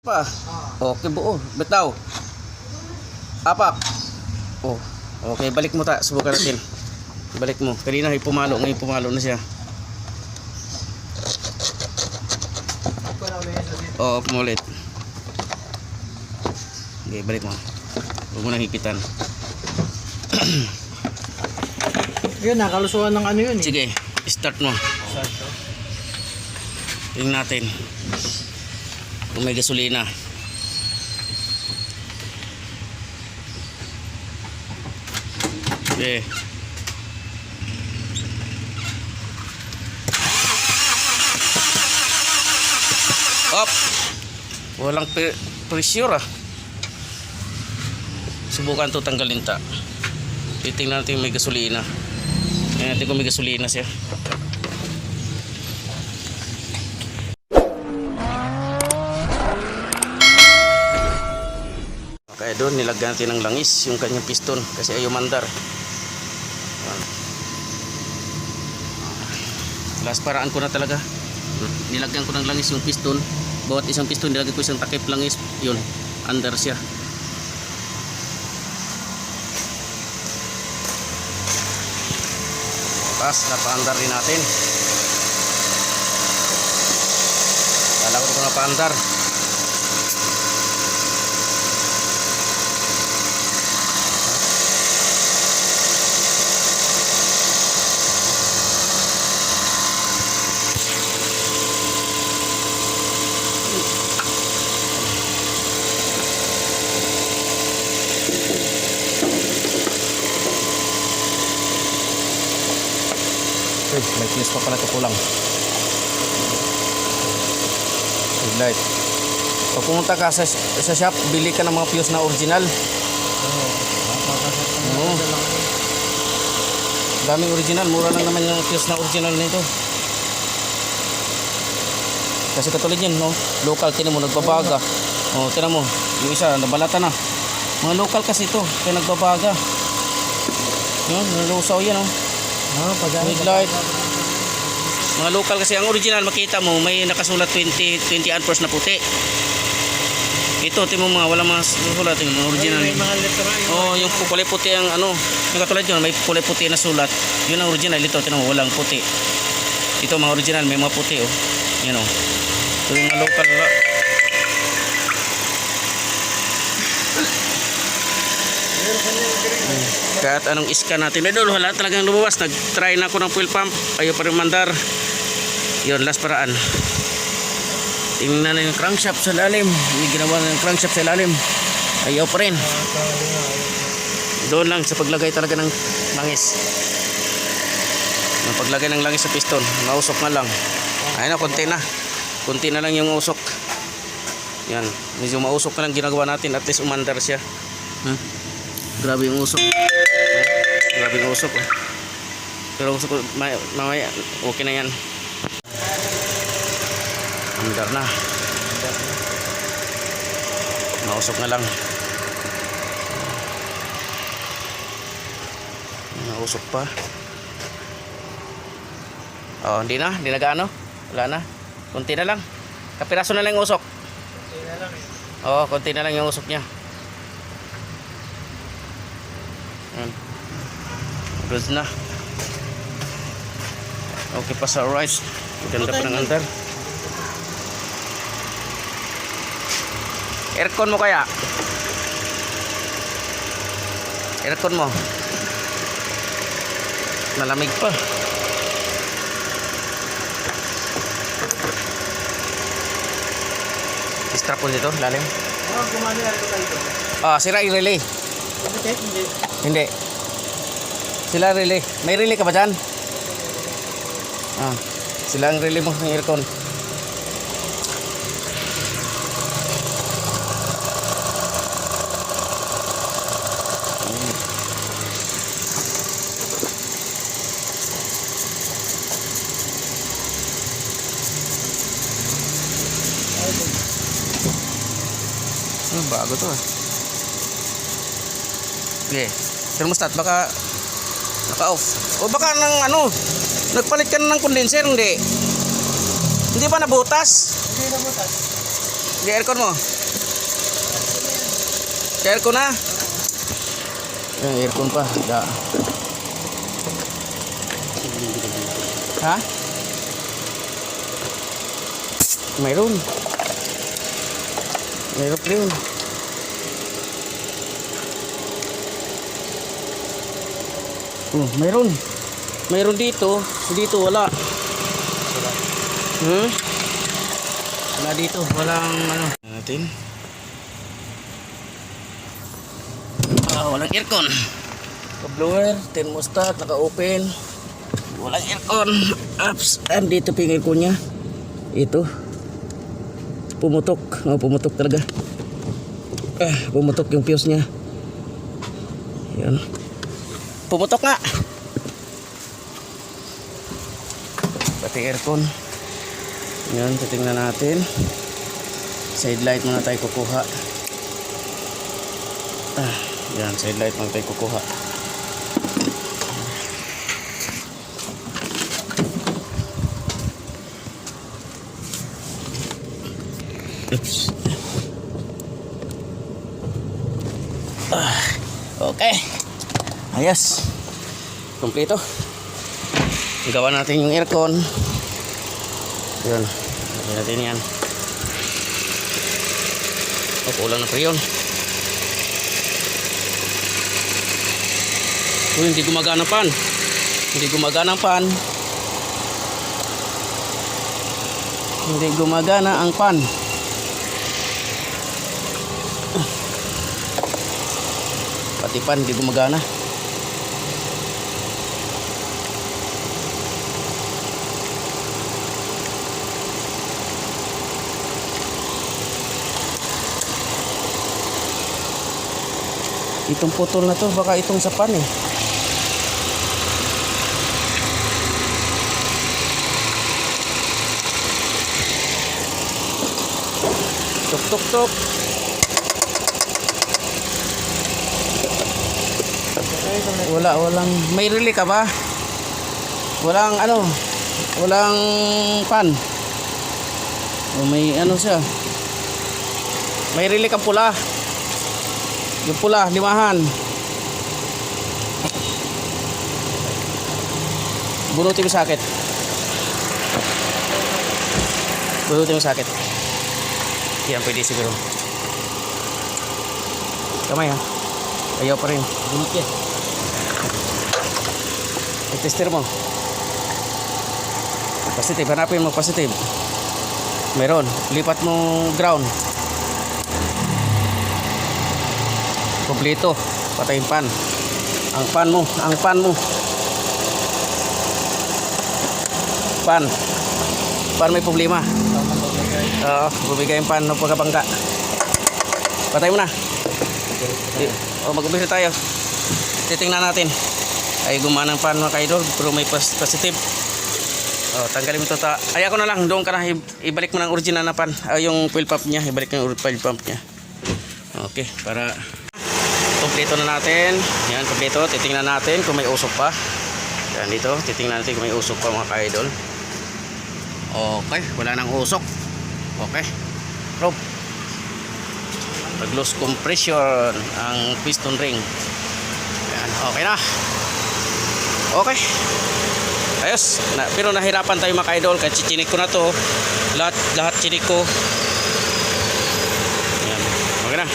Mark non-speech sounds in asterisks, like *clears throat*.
Pa. Okay buo. Bitaw. Apak. Oh. Okay, balik mo ta. Subukan natin. Balik mo. Kanina ay pumalo. Ngayon pumalo na siya. Oo, oh, umulit. Okay, balik mo. Huwag mo nang hipitan. *clears throat* Yun, nakalusuhan ng ano yun eh. Sige, start mo. Tingnan natin. Kung may gasolina. Okay. Up. Walang pe- pressure ah. Subukan to tanggalin ta. Titingnan natin may gasolina. Tingnan natin kung may gasolina siya. Kaya doon nilagyan natin ng langis yung kanyang piston kasi ayaw mandar. Ayan. Last paraan ko na talaga. Nilagyan ko ng langis yung piston. Bawat isang piston nilagyan ko isang takip langis. Yun, under siya. Tapos napaandar rin natin. Kala ko ito napaandar. Fuse pa pala ito kulang. Headlight. Pag pumunta ka sa, sa shop, bili ka ng mga fuse na original. Oo. Daming original, mura lang naman yung fuse na original nito. Kasi katulad yan, no? Local, tinan mo, nagbabaga. O, tinan mo, yung isa, nabalata na. Mga local kasi ito, kaya nagbabaga. Yun, nalusaw yan, oh. Oh, pag ano, Headlight. Mga local kasi ang original makita mo may nakasulat 20 20 amperes na puti. Ito timo mga wala mga sulat yung mga original. May mga letra. Oh, yung kulay puti ang ano, yung katulad yun, may kulay puti na sulat. Yun ang original ito, tinamo walang puti. Ito mga original may mga puti oh. Yan oh. Ito yung mga local Kahit anong iska natin. Dolo, wala talagang lumabas. Nag-try na ako ng fuel pump. Ayaw pa rin mandar. Yun, last paraan. Tingnan na yung crankshaft sa lalim. Hindi ginawa na yung crankshaft sa lalim. Ayaw pa rin. Doon lang sa paglagay talaga ng langis. Yung paglagay ng langis sa piston. Nausok na lang. Ayun na, konti na. Konti na lang yung usok. Yan. Medyo mausok na lang ginagawa natin. At least umandar siya. Hmm? Grabe yung usok. Grabe yung usok. Oh. Pero usok, mamaya, okay na yan. Andar na. Nausok na lang. Nausok pa. Oh, hindi na, hindi na gaano. Wala na. Kunti na lang. Kapiraso na lang yung usok. Hindi na lang eh. Oo, konti na lang yung usok niya. Yan. Good na. Okay pa sa rice. Ganda pa ng andar. Aircon mo kaya? Aircon mo. Malamig pa. Strap po dito, lalim. Oh, gumano yan ito kayo. Ah, sira yung relay. Hindi. Hindi. Sila relay. May relay ka ba dyan? Ah, sila ang relay mo ng aircon. Hmm, bago to ah. Okay. Thermostat baka naka-off. O baka nang ano, nagpalit ka na ng condenser, hindi. Hindi ba nabutas? Hindi na butas. Di aircon mo. Aircon na. Yung aircon pa. Da. Ha? Mayroon. Mayroon din. Oh, mayroon. Mayroon dito. Dito wala. Hmm? Wala dito. Walang ano. Natin. Ah, walang aircon. Blower, thermostat, naka-open. Walang aircon. Apps. Andito pa yung aircon niya. Ito. Pumutok. Oh, pumutok talaga. Ah, pumutok yung fuse niya. Yan. Pumutok nga. Pati aircon. Yan, titingnan natin. Side light muna tayo kukuha. Ah, yan, side light muna tayo kukuha. Oops. Ah, okay. Ayos. Kompleto. Gawa natin yung aircon. Yun. Lagyan natin yan. Oh, kulang na yun. Oh, hindi gumagana pan. Hindi gumagana pan. Hindi gumagana ang pan. Pati pan hindi gumagana. Itong putol na to, baka itong sa pan eh. Tuk tuk tuk. Wala, walang may rili ka ba? Walang ano? Walang pan. O may ano siya? May rili kang pula. Yung pula, limahan. Bunutin mo sakit. Bunutin mo sakit. Yan, pwede siguro. Kamay ha. Ayaw pa rin. Bunot yan. I-tester mo. Positive. Hanapin mo positive. Meron. Lipat mo ground. Kompleto. Patay pan. Ang pan mo. Ang pan mo. Pan. Pan may problema. Oo. Bumigay yung pan ng pagkabangka. Patay mo na. O mag-umpisa tayo. Titingnan natin. Ay gumana ang pan mga kaidol. Pero may positive. Oh, tanggalin mo ito. Ta ay ako na lang. Doon ka na. Ibalik mo ng original na pan. Ay, yung fuel pump niya. Ibalik mo yung fuel pump niya. Okay. Para kompleto na natin. Yan kompleto. Titingnan natin kung may usok pa. Yan dito. Titingnan natin kung may usok pa mga ka-idol. Okay wala nang usok. Okay. Rope pag loose compression ang piston ring. Yan okay na. Okay. Ayos. Na, pero nahirapan tayo mga ka-idol kasi chinik ko na to. Lahat, lahat chinik ko. Yan. Okay na.